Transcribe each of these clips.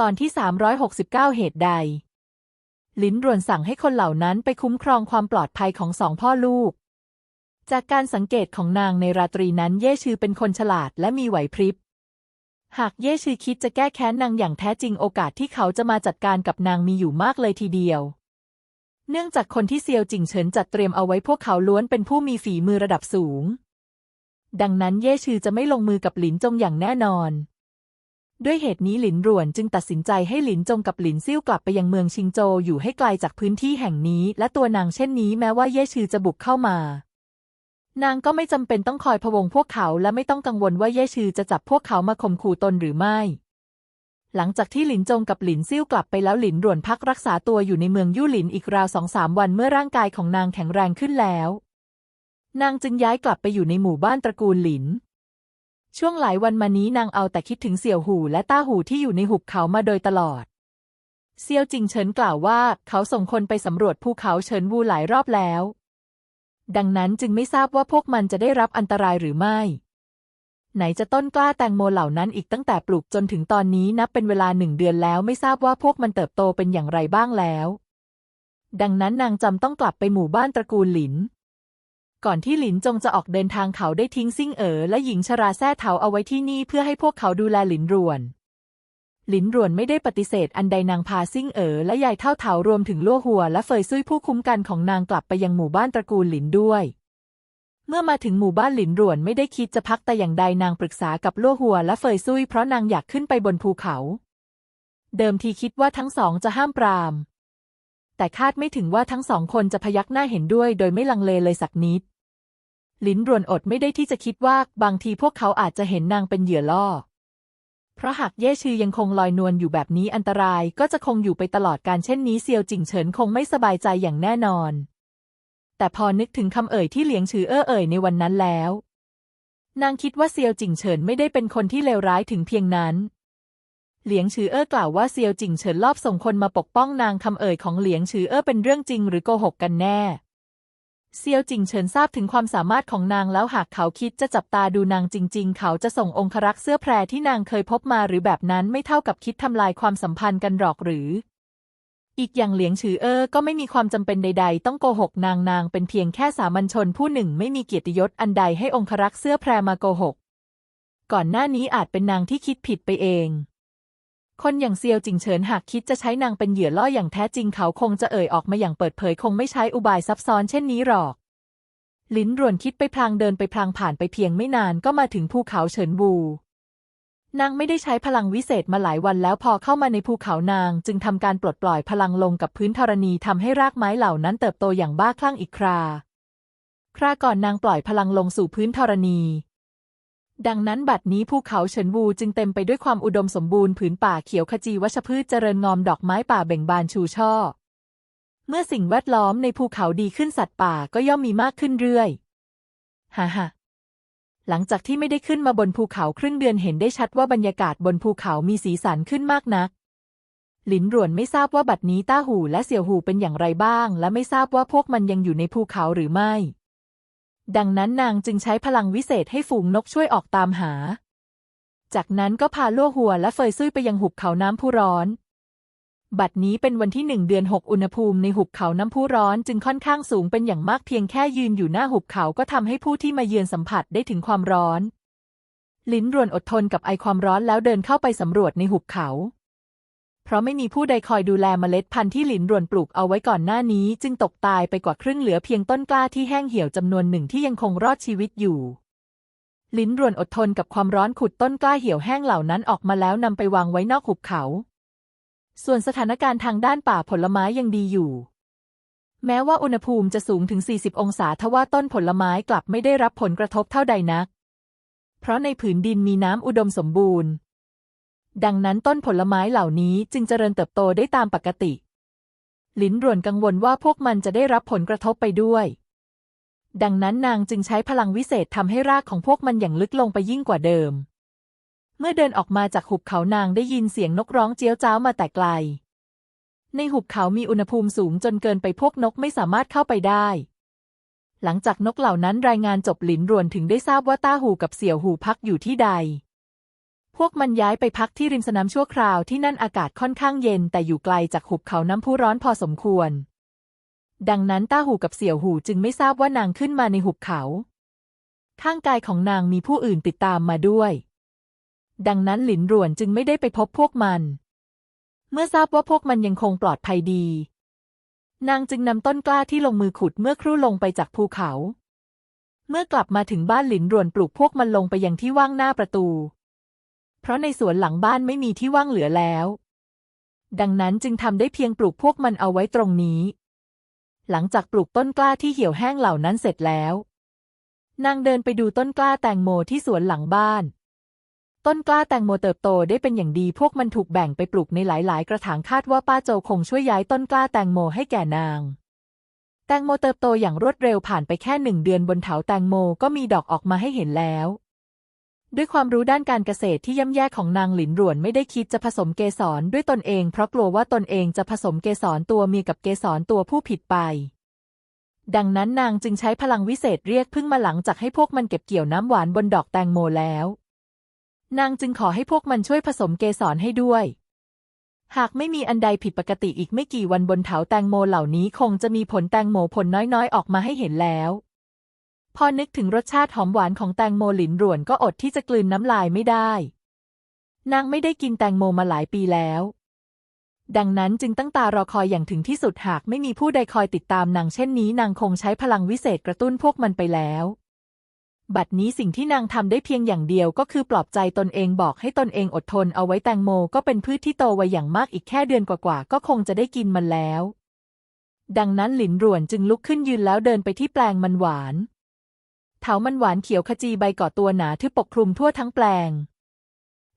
ตอนที่ 369 เหตุใด ลินรวนสั่งให้คนเหล่านั้นไปคุ้มครองความปลอดภัยของสองพ่อลูก จากการสังเกตของนางในราตรีนั้นเย่ชื่อเป็นคนฉลาดและมีไหวพริบ หากเย่ชื่อคิดจะแก้แค้นนางอย่างแท้จริงโอกาสที่เขาจะมาจัดการกับนางมีอยู่มากเลยทีเดียว เนื่องจากคนที่เซียวจิงเฉินจัดเตรียมเอาไว้พวกเขาล้วนเป็นผู้มีฝีมือระดับสูง ดังนั้นเย่ชื่อจะไม่ลงมือกับหลินจงอย่างแน่นอน ด้วยเหตุนี้หลินร่วนจึงตัดสินใจให้หลินจงกับหลินซิ่วกลับไปยังเมืองชิงโจอยู่ให้ไกลจากพื้นที่แห่งนี้ และตัวนางเช่นนี้แม้ว่าเย่ชือจะบุกเข้ามา นางก็ไม่จำเป็นต้องคอยพะวงพวกเขาและไม่ต้องกังวลว่าเย่ชือจะจับพวกเขามาข่มขู่ตนหรือไม่ หลังจากที่หลินจงกับหลินซิ่วกลับไปแล้วหลินร่วนพักรักษาตัวอยู่ในเมืองยู่หลินอีกราวสองสามวันเมื่อร่างกายของนางแข็งแรงขึ้นแล้ว นางจึงย้ายกลับไปอยู่ในหมู่บ้านตระกูลหลิน ช่วงหลายวันมานี้นางเอาแต่คิดถึงเสี่ยวหูและต้าหูที่อยู่ในหุบเขามาโดยตลอด เซียวจิงเฉินกล่าวว่าเขาส่งคนไปสำรวจภูเขาเฉินวูหลายรอบแล้ว ดังนั้นจึงไม่ทราบว่าพวกมันจะได้รับอันตรายหรือไม่ ไหนจะต้นกล้าแตงโมเหล่านั้นอีกตั้งแต่ปลูกจนถึงตอนนี้นับเป็นเวลาหนึ่งเดือนแล้วไม่ทราบว่าพวกมันเติบโตเป็นอย่างไรบ้างแล้ว ดังนั้นนางจำต้องกลับไปหมู่บ้านตระกูลหลิน ก่อนที่หลินจงจะออกเดินทางเขาได้ทิ้งซิ่งเอ๋อและหญิงชราแท้เถาเอาไว้ที่นี่เพื่อให้พวกเขาดูแลหลินรวน หลินรวนไม่ได้ปฏิเสธอันใดนางพาซิ่งเอ๋อและยายเท่าเถารวมถึงลั่วหัว และเฟยซุยผู้คุ้มกันของนางกลับไปยังหมู่บ้านตระกูลหลินด้วย เมื่อมาถึงหมู่บ้านหลินรวนไม่ได้คิดจะพักแต่อย่างใดนางปรึกษากับลั่วหัว และเฟยซุยเพราะนางอยากขึ้นไปบนภูเขา เดิมทีคิดว่าทั้งสองจะห้ามปรามแต่คาดไม่ถึงว่าทั้งสองคนจะพยักหน้าเห็นด้วยโดยไม่ลังเลเลยสักนิด ลินรวนอดไม่ได้ที่จะคิดว่าบางทีพวกเขาอาจจะเห็นนางเป็นเหยื่อล่อ เพราะหากเย่ชื่อยังคงลอยนวลอยู่แบบนี้อันตรายก็จะคงอยู่ไปตลอดการเช่นนี้เซียวจิงเฉินคงไม่สบายใจอย่างแน่นอน แต่พอนึกถึงคำเอ่ยที่เหลียงชือเอ้อเอ่ยในวันนั้นแล้ว นางคิดว่าเซียวจิงเฉินไม่ได้เป็นคนที่เลวร้ายถึงเพียงนั้นเหลียงชือเอ้อกล่าวว่าเซียวจิงเฉินลอบส่งคนมาปกป้องนางคำเอ่ยของเหลียงชือเอ้อเป็นเรื่องจริงหรือโกหกกันแน่ เซียวจิงเฉินทราบถึงความสามารถของนางแล้วหากเขาคิดจะจับตาดูนางจริง ๆ เขาจะส่งองครักษ์เสื้อแพรที่นางเคยพบมาหรือแบบนั้นไม่เท่ากับคิดทำลายความสัมพันธ์กันหรอกหรือ อีกอย่างเหลียงฉือเออก็ไม่มีความจำเป็นใด ๆ ต้องโกหกนางนางเป็นเพียงแค่สามัญชนผู้หนึ่งไม่มีเกียรติยศอันใดให้องครักษ์เสื้อแพรมาโกหก ก่อนหน้านี้อาจเป็นนางที่คิดผิดไปเอง คนอย่างเซียวจิงเฉินหากคิดจะใช้นางเป็นเหยื่อล่ออย่างแท้จริงเขาคงจะเอ่ยออกมาอย่างเปิดเผยคงไม่ใช้อุบายซับซ้อนเช่นนี้หรอก ลิ้นรวนคิดไปพลางเดินไปพลางผ่านไปเพียงไม่นานก็มาถึงภูเขาเฉินวูนางไม่ได้ใช้พลังวิเศษมาหลายวันแล้วพอเข้ามาในภูเขานางจึงทำการปลดปล่อยพลังลงกับพื้นธรณีทำให้รากไม้เหล่านั้นเติบโตอย่างบ้าคลั่งอีกครา คราก่อนนางปล่อยพลังลงสู่พื้นธรณี ดังนั้นบัดนี้ภูเขาเฉินวูจึงเต็มไปด้วยความอุดมสมบูรณ์ผืนป่าเขียวขจีวัชพืชเจริญงอมดอกไม้ป่าเบ่งบานชูช่อ เมื่อสิ่งแวดล้อมในภูเขาดีขึ้นสัตว์ป่าก็ย่อมมีมากขึ้นเรื่อยฮ่าฮ่าหลังจากที่ไม่ได้ขึ้นมาบนภูเขาครึ่งเดือนเห็นได้ชัดว่าบรรยากาศบนภูเขามีสีสันขึ้นมากนัก หลินรวนไม่ทราบว่าบัดนี้ต้าหูและเสี่ยวหูเป็นอย่างไรบ้าง และไม่ทราบว่าพวกมันยังอยู่ในภูเขาหรือไม่ ดังนั้นนางจึงใช้พลังวิเศษให้ฝูงนกช่วยออกตามหา จากนั้นก็พาล่วหัวและเฟยซุยไปยังหุบเขาน้ำพุร้อน บัดนี้เป็นวันที่หนึ่งเดือนหกอุณหภูมิในหุบเขาน้ำพุร้อนจึงค่อนข้างสูงเป็นอย่างมากเพียงแค่ยืนอยู่หน้าหุบเขาก็ทำให้ผู้ที่มาเยือนสัมผัสได้ถึงความร้อน ลิ้นรวนอดทนกับไอความร้อนแล้วเดินเข้าไปสำรวจในหุบเขา เพราะไม่มีผู้ใดคอยดูแลเมล็ดพันธุ์ที่หลินรวนปลูกเอาไว้ก่อนหน้านี้ จึงตกตายไปกว่าครึ่งเหลือเพียงต้นกล้าที่แห้งเหี่ยวจำนวนหนึ่งที่ยังคงรอดชีวิตอยู่ ลินรวนอดทนกับความร้อนขุดต้นกล้าเหี่ยวแห้งเหล่านั้นออกมาแล้วนำไปวางไว้นอกหุบเขา ส่วนสถานการณ์ทางด้านป่าผลไม้ยังดีอยู่ แม้ว่าอุณหภูมิจะสูงถึง 40 องศาทว่าต้นผลไม้กลับไม่ได้รับผลกระทบเท่าใดนัก เพราะในผืนดินมีน้ำอุดมสมบูรณ์ ดังนั้นต้นผลไม้เหล่านี้จึงเจริญเติบโตได้ตามปกติ ลินรวนกังวลว่าพวกมันจะได้รับผลกระทบไปด้วย ดังนั้นนางจึงใช้พลังวิเศษทำให้รากของพวกมันอย่างลึกลงไปยิ่งกว่าเดิม เมื่อเดินออกมาจากหุบเขานางได้ยินเสียงนกร้องเจี๊ยวจ้าวมาแต่ไกล ในหุบเขามีอุณหภูมิสูงจนเกินไปพวกนกไม่สามารถเข้าไปได้หลังจากนกเหล่านั้นรายงานจบหลินรวนถึงได้ทราบว่าต้าหูกับเสี่ยวหูพักอยู่ที่ใด พวกมันย้ายไปพักที่ริมสนามชั่วคราวที่นั่นอากาศค่อนข้างเย็นแต่อยู่ไกลจากหุบเขาน้ำพุร้อนพอสมควร ดังนั้นต้าหูกับเสี่ยวหูจึงไม่ทราบว่านางขึ้นมาในหุบเขา ข้างกายของนางมีผู้อื่นติดตามมาด้วย ดังนั้นหลินรวนจึงไม่ได้ไปพบพวกมัน เมื่อทราบว่าพวกมันยังคงปลอดภัยดี นางจึงนำต้นกล้าที่ลงมือขุดเมื่อครู่ลงไปจากภูเขา เมื่อกลับมาถึงบ้านหลินรวนปลุกพวกมันลงไปยังที่ว่างหน้าประตู เพราะในสวนหลังบ้านไม่มีที่ว่างเหลือแล้ว ดังนั้นจึงทำได้เพียงปลูกพวกมันเอาไว้ตรงนี้ หลังจากปลูกต้นกล้าที่เหี่ยวแห้งเหล่านั้นเสร็จแล้ว นางเดินไปดูต้นกล้าแตงโมที่สวนหลังบ้าน ต้นกล้าแตงโมเติบโตได้เป็นอย่างดีพวกมันถูกแบ่งไปปลูกในหลาย ๆ กระถางคาดว่าป้าโจคงช่วยย้ายต้นกล้าแตงโมให้แก่นางแตงโมเติบโตอย่างรวดเร็วผ่านไปแค่หนึ่งเดือนบนเถาแตงโมก็มีดอกออกมาให้เห็นแล้ว ด้วยความรู้ด้านการเกษตรที่ย่ำแย่ของนางหลินหรวนไม่ได้คิดจะผสมเกสรด้วยตนเอง เพราะกลัวว่าตนเองจะผสมเกสรตัวมีกับเกสรตัวผู้ผิดไป ดังนั้นนางจึงใช้พลังวิเศษเรียกพึ่งมาหลังจากให้พวกมันเก็บเกี่ยวน้ำหวานบนดอกแตงโมแล้ว นางจึงขอให้พวกมันช่วยผสมเกสรให้ด้วย หากไม่มีอันใดผิดปกติอีกไม่กี่วันบนเถาแตงโมเหล่านี้คงจะมีผลแตงโมผลน้อยๆ ออกมาให้เห็นแล้ว พอนึกถึงรสชาติหอมหวานของแตงโมหลินหรวนก็อดที่จะกลืนน้ำลายไม่ได้ นางไม่ได้กินแตงโมมาหลายปีแล้ว ดังนั้นจึงตั้งตารอคอยอย่างถึงที่สุดหากไม่มีผู้ใดคอยติดตามนางเช่นนี้ นางคงใช้พลังวิเศษกระตุ้นพวกมันไปแล้ว บัดนี้สิ่งที่นางทำได้เพียงอย่างเดียวก็คือปลอบใจตนเองบอกให้ตนเองอดทนเอาไว้แตงโมก็เป็นพืชที่โตไวอย่างมากอีกแค่เดือนกว่าๆก็คงจะได้กินมันแล้ว ดังนั้นหลินหรวนจึงลุกขึ้นยืนแล้วเดินไปที่แปลงมันหวาน เถามันหวานเขียวขจีใบก่อตัวหนาที่ปกคลุมทั่วทั้งแปลง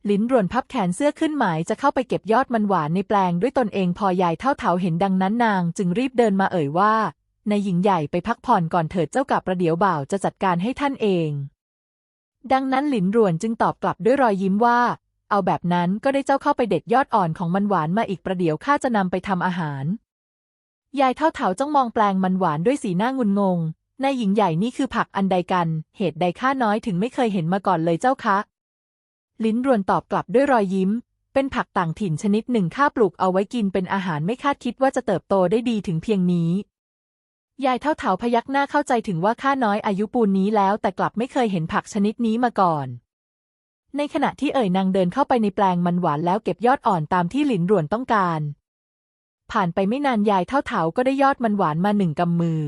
หลินรวนพับแขนเสื้อขึ้นหมายจะเข้าไปเก็บยอดมันหวานในแปลงด้วยตนเองพอยายเท่าเถาเห็นดังนั้นนาง จึงรีบเดินมาเอ่ยว่าในหญิงใหญ่ไปพักผ่อนก่อนเถิดเจ้ากับประเดี๋ยวบ่าวจะจัดการให้ท่านเอง ดังนั้นหลินรวนจึงตอบกลับด้วยรอยยิ้มว่า เอาแบบนั้นก็ได้เจ้าเข้าไปเด็ดยอดอ่อนของมันหวานมาอีกประเดี๋ยวข้าจะนำไปทำอาหาร ยายเท่าเถาจ้องมองแปลงมันหวานด้วยสีหน้างุนงง นายหญิงใหญ่นี่คือผักอันใดกัน เหตุใดข้าน้อยถึงไม่เคยเห็นมาก่อนเลยเจ้าคะ ลิ้นรวนตอบกลับด้วยรอยยิ้ม เป็นผักต่างถิ่นชนิดหนึ่งข้าปลูกเอาไว้กินเป็นอาหารไม่คาดคิดว่าจะเติบโตได้ดีถึงเพียงนี้ ยายเท่าเถาพยักหน้าเข้าใจถึงว่าข้าน้อยอายุปูนนี้แล้ว แต่กลับไม่เคยเห็นผักชนิดนี้มาก่อน ในขณะที่เอ่ยนางเดินเข้าไปในแปลงมันหวานแล้วเก็บยอดอ่อนตามที่หลินรวนต้องการ ผ่านไปไม่นานยายเท่าเถาก็ได้ยอดมันหวานมาหนึ่งกำมือ